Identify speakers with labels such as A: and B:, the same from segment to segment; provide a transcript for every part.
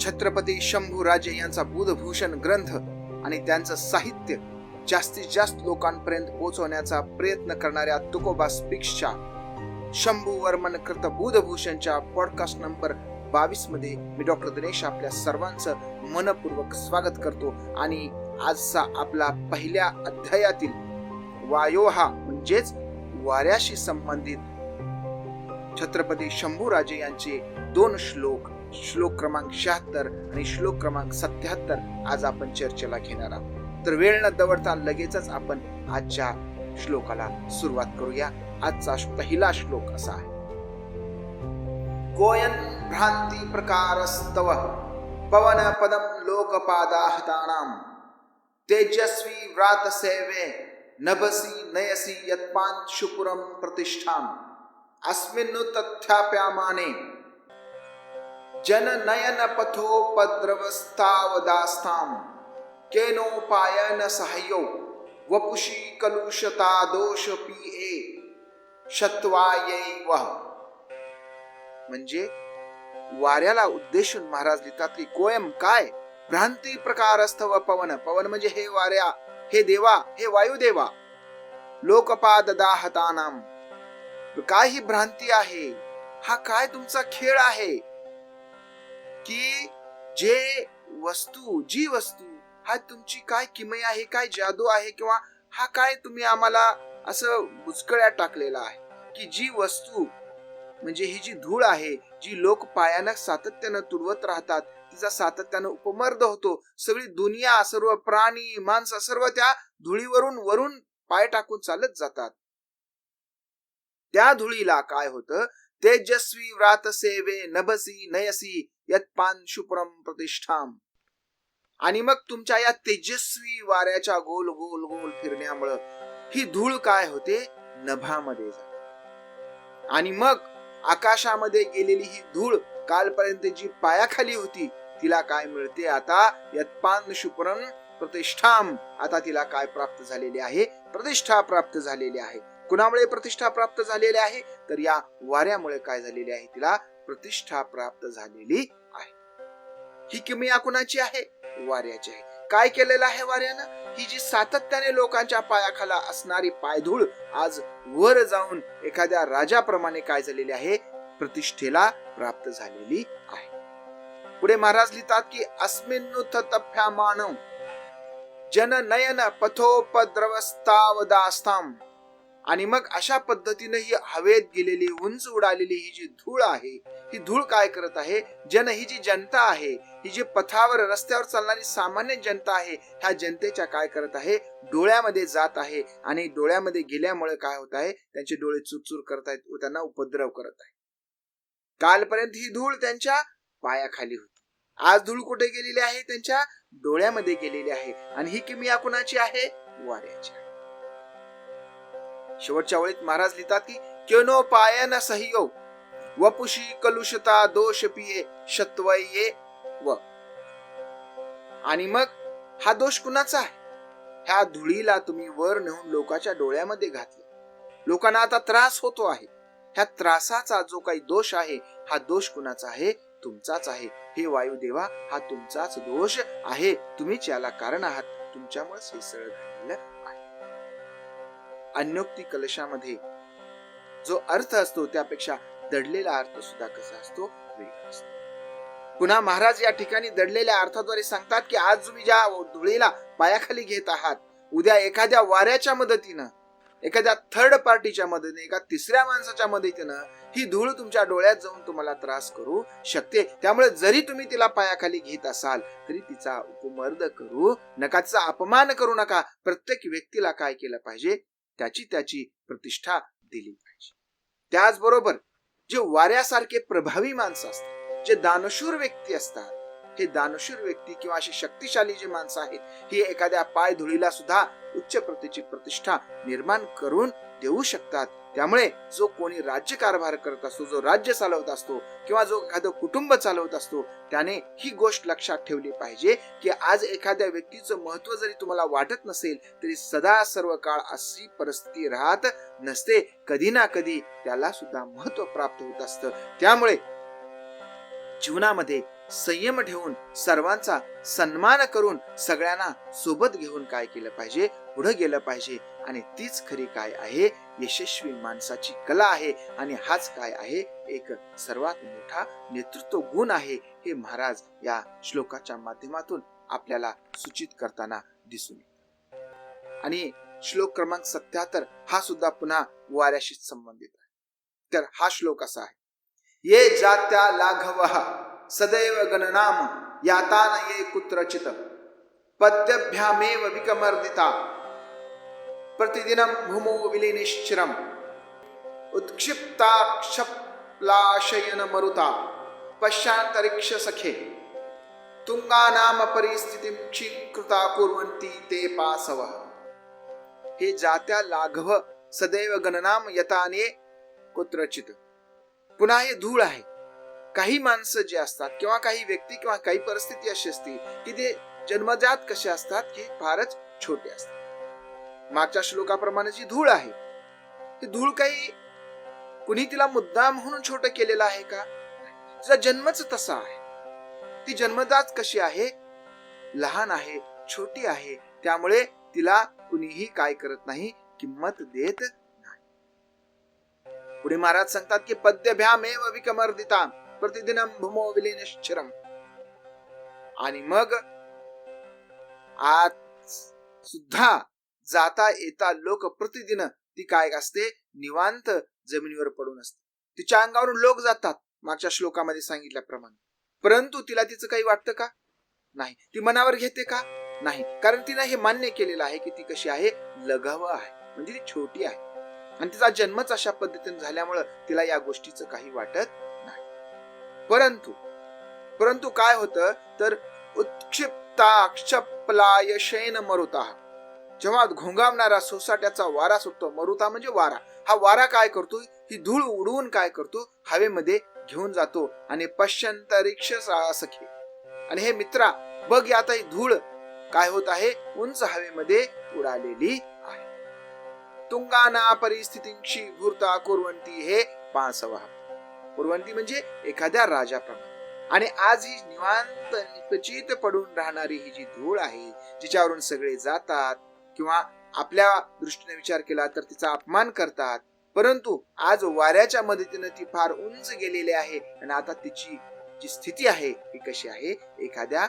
A: छत्रपती शंभूराजे यांचा बुधभूषण ग्रंथ आणि त्यांचं साहित्य जास्तीत जास्त लोकांपर्यंत पोहोचवण्याचा प्रयत्न करणाऱ्या तुकोबा स्पिक्सच्या शंभू वर्मन कृत बुधभूषणच्या पॉडकास्ट नंबर बावीसमध्ये मी डॉक्टर दिनेश आपल्या सर्वांचं मनपूर्वक स्वागत करतो आणि आजचा आपला पहिल्या अध्यायातील वायोहा म्हणजेच वाऱ्याशी संबंधित छत्रपती शंभूराजे यांचे दोन श्लोक श्लोक क्रमांक शहात्तर आणि श्लोक क्रमांक सत्याहत्तर आज आपण चर्चेला घेणार आहोत. तर वेळ न दवडता लगेचच आपण आजच्या श्लोकाला सुरुवात करूया. आजचा पहिला श्लोक असा आहे. गोयन भ्रांती प्रकारस्तव पवन पदम लोकपादाहतानाम तेजस्वी व्रात सेवे नभसी नयसी यत्पान प्रतिष्ठाम। अस्मिन् तथ्याप्यामाने जन नयन पथोपद्रवस्तावदास्ताम केनोपायन सहाय्यो वपुषी कलुषता दोष पीए शत्वायै वह म्हणजे वाऱ्याला उद्देशून महाराज लिहितात की कोयम काय? भ्रांती प्रकार अस्थव पवन। पवन म्हणजे हे वाऱ्या हे देवा हे वायुदेवा। लोकपाद दाहतानाम काय ही भ्रांती आहे हा काय तुमचा खेळ आहे? की जे वस्तू जी वस्तू हा तुमची काय किमय आहे काय जादू आहे किंवा हा काय तुम्ही आम्हाला असं बुचकळ्यात टाकलेला आहे? की जी वस्तू म्हणजे ही जी धूळ आहे जी लोक पायानं सातत्यानं तुडवत राहतात तिचा सातत्यानं उपमर्द होतो सगळी दुनिया सर्व प्राणी माणसं सर्व त्या धुळीवरून वरून पाय टाकून चालत जातात. त्या धुळीला काय होतं? तेजस्वी व्रात सेवे नभसी नयसी यत्पान शुप्रम प्रतिष्ठाम. आणि मग तुमच्या या तेजस्वी वाऱ्याच्या गोल गोल गोल फिरण्यामुळं ही धूळ काय होते? नभामध्ये जाते. आणि मग आकाशामध्ये गेलेली ही धूळ कालपर्यंत जी पायाखाली होती तिला काय मिळते आता? यत्पान शुप्रम प्रतिष्ठाम. आता तिला काय प्राप्त झालेली आहे? प्रतिष्ठा प्राप्त झालेली आहे. कुणामुळे प्रतिष्ठा प्राप्त झालेली आहे? तर या वाऱ्यामुळे काय झालेली आहे? तिला प्रतिष्ठा प्राप्त झालेली आहे. ही किमया कुणाची आहे? वाऱ्याची आहे. काय केलेलं आहे वाऱ्यानं? ही जी सातत्याने लोकांच्या पायाखाला असणारी पायधूळ आज वर जाऊन एखाद्या राजाप्रमाणे काय झालेली आहे? प्रतिष्ठेला प्राप्त झालेली आहे. पुढे महाराज लिहितात की अस्मिन्नुथ तप्या मानव जन नयन पथोपद्रवस्तावदास्ताम आणि मग अशा पद्धतीने ही हवेत गेलेली उंच उडालेली ही जी धूळ आहे ही धूळ काय करत आहे? जन ही जी जनता आहे ही जी पथावर रस्त्यावर चालणारी सामान्य जनता आहे ह्या जनतेच्या काय करत आहे? डोळ्यामध्ये जात आहे आणि डोळ्यामध्ये गेल्यामुळे काय होत आहे? त्यांचे डोळे चुरचूर करत आहेत व त्यांना उपद्रव करत आहे कालपर्यंत ही धूळ त्यांच्या पायाखाली होती. आज धूळ कुठे गेलेली आहे? त्यांच्या डोळ्यामध्ये गेलेली आहे. आणि ही किमिया कुणाची आहे? वाऱ्याची. आहे शेवटच्या वेळीत महाराज लिहितात की क्योनो पायन सह्यो वपुषी कलुषता दोष पिये शत्वये व. आणि मग हा दोष कुणाचा आहे? ह्या धुळीला तुम्ही वर नेऊन लोकांच्या डोळ्यामध्ये घातले. लोकांना आता त्रास होतो आहे. ह्या त्रासाचा जो काही दोष आहे हा दोष कुणाचा आहे? तुमचाच आहे. हे वायुदेवा हा तुमचाच दोष आहे. तुम्हीच याला कारण आहात. तुमच्यामुळेच हे सगळं घडलेलं अन्योक्ती कलशामध्ये. जो अर्थ असतो त्यापेक्षा दडलेला अर्थ सुद्धा कसा असतो? वेगळा असतो. पुन्हा महाराज या ठिकाणी दडलेल्या अर्थाद्वारे सांगतात की आज तुम्ही ज्या धुळीला पायाखाली घेत आहात उद्या एखाद्या वाऱ्याच्या मदतीनं एखाद्या थर्ड पार्टीच्या मदतीने एका तिसऱ्या माणसाच्या मदतीनं ही धूळ तुमच्या डोळ्यात जाऊन तुम्हाला त्रास करू शकते. त्यामुळे जरी तुम्ही तिला पायाखाली घेत असाल तरी तिचा उपमर्द करू नका. तिचा अपमान करू नका. प्रत्येक व्यक्तीला काय केलं पाहिजे? त्याची त्याची प्रतिष्ठा दिली पाहिजे. त्याचबरोबर जे वाऱ्यासारखे प्रभावी माणसं असतात जे दानशूर व्यक्ती असतात हे दानशूर व्यक्ती किंवा अशी शक्तिशाली जी माणसं आहेत ही एखाद्या पाय धुळीला सुद्धा उच्च प्रतीची प्रतिष्ठा निर्माण करून देऊ शकतात. त्यामुळे जो कोणी राज्य कारभार करत असतो जो राज्य चालवत असतो किंवा जो एखादं कुटुंब चालवत असतो त्याने ही गोष्ट लक्षात ठेवली पाहिजे की आज एखाद्या व्यक्तीचं महत्त्व जरी तुम्हाला वाटत नसेल तरी सदा सर्व काळ अशी परिस्थिती राहत नसते. कधी ना कधी त्याला सुद्धा महत्त्व प्राप्त होत असतं. त्यामुळे जीवनामध्ये संयम ठेवून सर्वांचा सन्मान करून सगळ्यांना सोबत घेऊन काय केलं पाहिजे पुढे गेलं पाहिजे आणि तीच खरी काय आहे? यशस्वी माणसाची कला आहे आणि हाच काय आहे? एक सर्वात मोठा नेतृत्व गुण आहे हे महाराज या श्लोकाच्या माध्यमातून आपल्याला सूचित करताना दिसून आणि श्लोक क्रमांक सत्याहत्तर हा सुद्धा पुन्हा वाऱ्याशी संबंधित आहे. तर हा श्लोक असा आहे. ये जात्या लाघव सदैव गणनाम यातान ये कुत्रचित। पद्यभ्यामेव विकमर्दिता। प्रतिदिनं भूमौ विलीनिश्चिरम्। उत्क्षिप्ताक्षप्लाशयनमरुता। पश्चान्तरिक्षसखे। तुङ्गानामपरिस्थितिं क्षीकृता कुर्वन्ति ते पासवः। हे जात्या लाघव सदैव गणनाम यताने कुत्रचित्। पुन्हा हे धूळ आहे. काही माणसं जे असतात किंवा काही व्यक्ती किंवा काही परिस्थिती अशी असते की ते जन्मजात कसे असतात की फारच छोटे असतात. मागच्या श्लोकाप्रमाणे जी धूळ आहे ती धूळ काही कुणी तिला मुद्दाम म्हणून छोट केलेला आहे का? तिचा जन्मच तसा आहे. ती जन्मजात कशी आहे? लहान आहे छोटी आहे त्यामुळे तिला कुणीही काय करत नाही किंमत देत पुढे महाराज सांगतात की पद्यभ्यामेव विकमर्दिता प्रतिदिनम भूमो विलीनश्चरम. आणि मग आज सुद्धा जाता येता लोक प्रतिदिन ती काय असते निवांत जमिनीवर पडून असते. तिच्या अंगावरून लोक जातात मागच्या श्लोकामध्ये सांगितल्याप्रमाणे. परंतु तिला तिचं काही वाटतं का? नाही. ती मनावर घेते का? नाही. कारण तिनं हे मान्य केलेलं आहे की ती कशी आहे? लघव आहे. म्हणजे ती छोटी आहे. आणि तिचा जन्मच अशा पद्धतीने झाल्यामुळं तिला या गोष्टीचं काही वाटत नाही. परंतु परंतु काय होतं? तर उत्क्षिप्ता क्षपलाय शयन मरुता. जेव्हा घोंगावणारा सोसाट्याचा वारा सुटतो मरुता म्हणजे वारा. हा वारा काय करतो? ही धूळ उडवून काय करतो? हवेमध्ये घेऊन जातो आणि पश्चंतरिक्ष सखे आणि हे मित्रा बघ आता ही धूळ काय होत आहे? उंच हवेमध्ये उडालेली तुंगाना परिस्थितींची घुरता कुरवंती हे पासवा. कुरवंती म्हणजे एखाद्या राजाप्रमाणे आणि आज ही निवांत निपचित पडून राहणारी ही जी धूळ आहे जिच्यावरून सगळे जातात किंवा आपल्या दृष्टीने विचार केला तर तिचा अपमान करतात परंतु आज वाऱ्याच्या मदतीने ती फार उंच गेलेली आहे आणि आता तिची जी स्थिती आहे ती कशी आहे? एखाद्या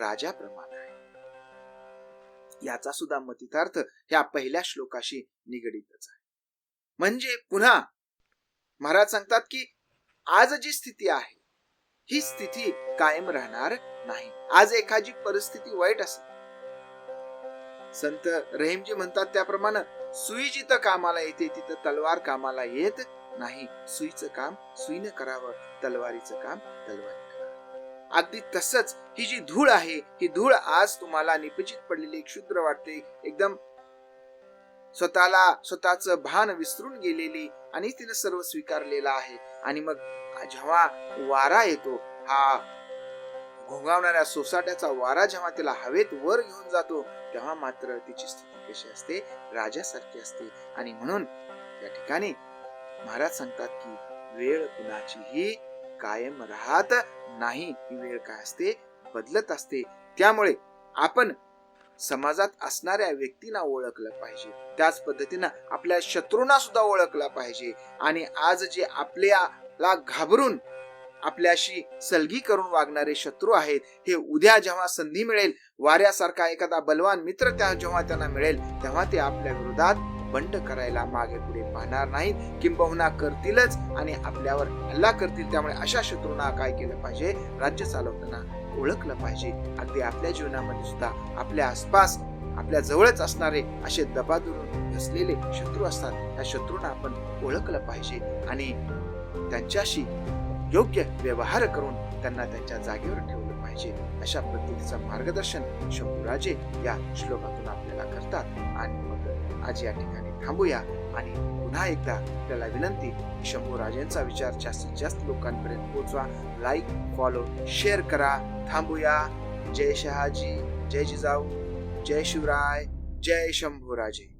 A: राजाप्रमाणे याचा सुद्धा मतितार्थ ह्या पहिल्या श्लोकाशी निगडीतच आहे. म्हणजे पुन्हा महाराज सांगतात की आज जी स्थिती आहे ही स्थिती कायम राहणार नाही. आज एखादी परिस्थिती वाईट असेल. संत रहीमजी म्हणतात त्याप्रमाणे सुई जिथं कामाला येते तिथं तलवार कामाला येत नाही. सुईचं काम सुईनं करावं तलवारीचं काम तलवारी अगदी तसंच ही जी धूळ आहे ही धूळ आज तुम्हाला निपचित पडलेली क्षुद्र वाटते. एकदम स्वतःला स्वतःच भान विसरून गेलेली आणि तिने सर्व स्वीकारलेला आहे. आणि मग जेव्हा वारा येतो हा घोंगावणाऱ्या सोसाट्याचा वारा जेव्हा तिला हवेत वर घेऊन जातो तेव्हा मात्र तिची स्थिती कशी असते? राजासारखी असते. आणि म्हणून या ठिकाणी महाराज सांगतात की वेळ कुणाचीही कायम राहत नाही. ही वेळ काय असते? बदलत असते. त्यामुळे आपण समाजात असणाऱ्या व्यक्तींना ओळखलं पाहिजे. त्याच पद्धतीनं आपल्या शत्रूंना सुद्धा ओळखलं पाहिजे. आणि आज जे आपल्याला घाबरून आपल्याशी सलगी करून वागणारे शत्रू आहेत हे उद्या जेव्हा संधी मिळेल वाऱ्यासारखा एखादा बलवान मित्र त्या जेव्हा त्यांना मिळेल तेव्हा ते आपल्या विरोधात बंड करायला मागे पुढे पाहणार नाहीत. किंबहुना करतीलच आणि आपल्यावर हल्ला करतील. त्यामुळे अशा शत्रूंना काय केलं पाहिजे? राज्य चालवताना ओळखलं पाहिजे. अगदी आपल्या जीवनामध्ये सुद्धा आपल्या आसपास आपल्या जवळच असणारे असे दबादूर असलेले शत्रू असतात. त्या शत्रूंना आपण ओळखलं पाहिजे आणि त्यांच्याशी योग्य व्यवहार करून त्यांना त्यांच्या जागेवर ठेवलं पाहिजे. अशा पद्धतीचं मार्गदर्शन शंभूराजे या श्लोकातून आपल्याला करतात. आणि मग आज या ठिकाणी थांबूया आणि पुन्हा एकदा आपल्याला विनंती शंभू राजेंचा विचार जास्तीत जास्त लोकांपर्यंत पोहोचवा. लाईक फॉलो शेअर करा. थांबूया. जय शहाजी जय जिजाऊ जय शिवराय जय शंभूराजे.